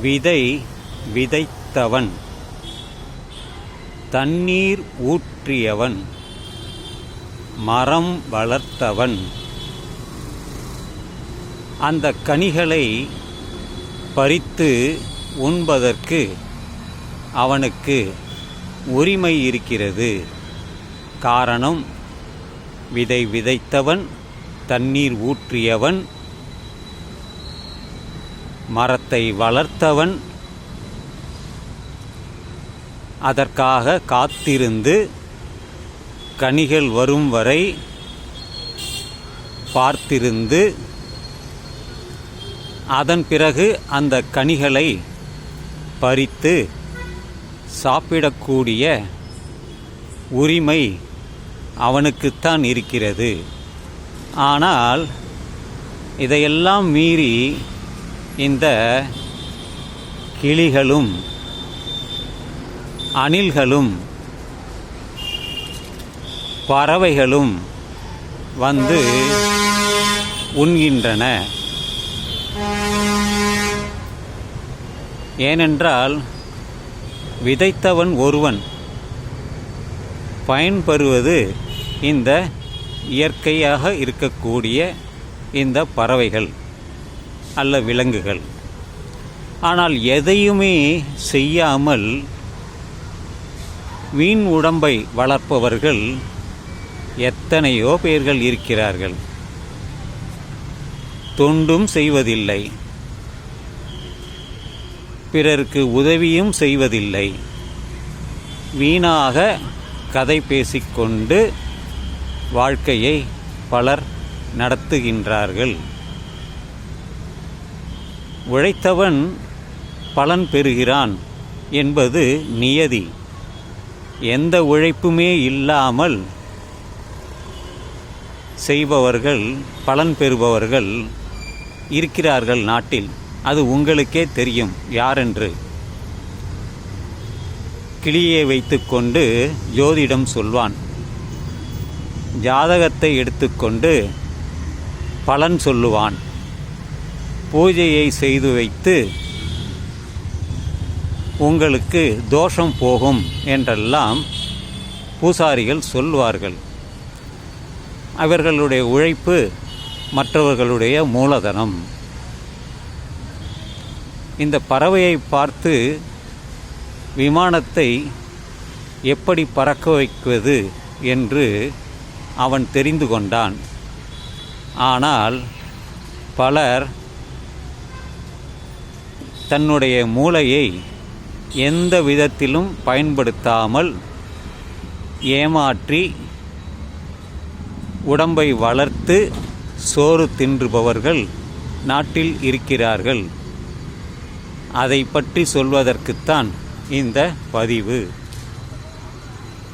விதை விதைத்தவன். தண்ணீர் ஊற்றியவன். மரம் வளர்த்தவன். அந்த கனிகளை பறித்து உண்பதற்கு அவனுக்கு உரிமை இருக்கிறது. காரணம் விதை விதைத்தவன் தண்ணீர் ஊற்றியவன் மரத்தை வளர்த்தவன் அதற்காக காத்திருந்து கனிகள் வரும் வரை பார்த்திருந்து அதன் பிறகு அந்த கனிகளை பறித்து சாப்பிடக்கூடிய உரிமை அவனுக்குத்தான் இருக்கிறது. ஆனால் இதையெல்லாம் மீறி இந்த கிளிகளும் அணில்களும் பறவைகளும் வந்து உண்கின்றன. ஏனென்றால் விதைத்தவன் ஒருவன் பயன்பெறுவது இந்த இயற்கையாக இருக்கக்கூடிய இந்த பறவைகள். அல்ல விலங்குகள். ஆனால் எதையுமே செய்யாமல் வீண் உடம்பை வளர்ப்பவர்கள் எத்தனையோ பேர்கள் இருக்கிறார்கள். தொண்டும் செய்வதில்லை. பிறருக்கு உதவியும் செய்வதில்லை. வீணாக கதை பேசிக்கொண்டு வாழ்க்கையை பலர் நடத்துகின்றார்கள். உழைத்தவன் பலன் பெறுகிறான் என்பது நியதி. எந்த உழைப்புமே இல்லாமல் செய்பவர்கள் பலன் பெறுபவர்கள் இருக்கிறார்கள் நாட்டில். அது உங்களுக்கே தெரியும் யாரென்று. கிளியை வைத்துக்கொண்டு ஜோதிடம் சொல்வான். ஜாதகத்தை எடுத்துக்கொண்டு பலன் சொல்லுவான். பூஜையை செய்து வைத்து உங்களுக்கு தோஷம் போகும் என்றெல்லாம் பூசாரிகள் சொல்வார்கள். அவர்களுடைய உழைப்பு மற்றவர்களுடைய மூலதனம். இந்த பறவையை பார்த்து விமானத்தை எப்படி பறக்க வைக்குவது என்று அவன் தெரிந்து கொண்டான். ஆனால் பலர் தன்னுடைய மூளையை எந்த விதத்திலும் பயன்படுத்தாமல் ஏமாற்றி உடம்பை வளர்த்து சோறு தின்றுபவர்கள் நாட்டில் இருக்கிறார்கள். அதை பற்றி சொல்வதற்குத்தான் இந்த பதிவு.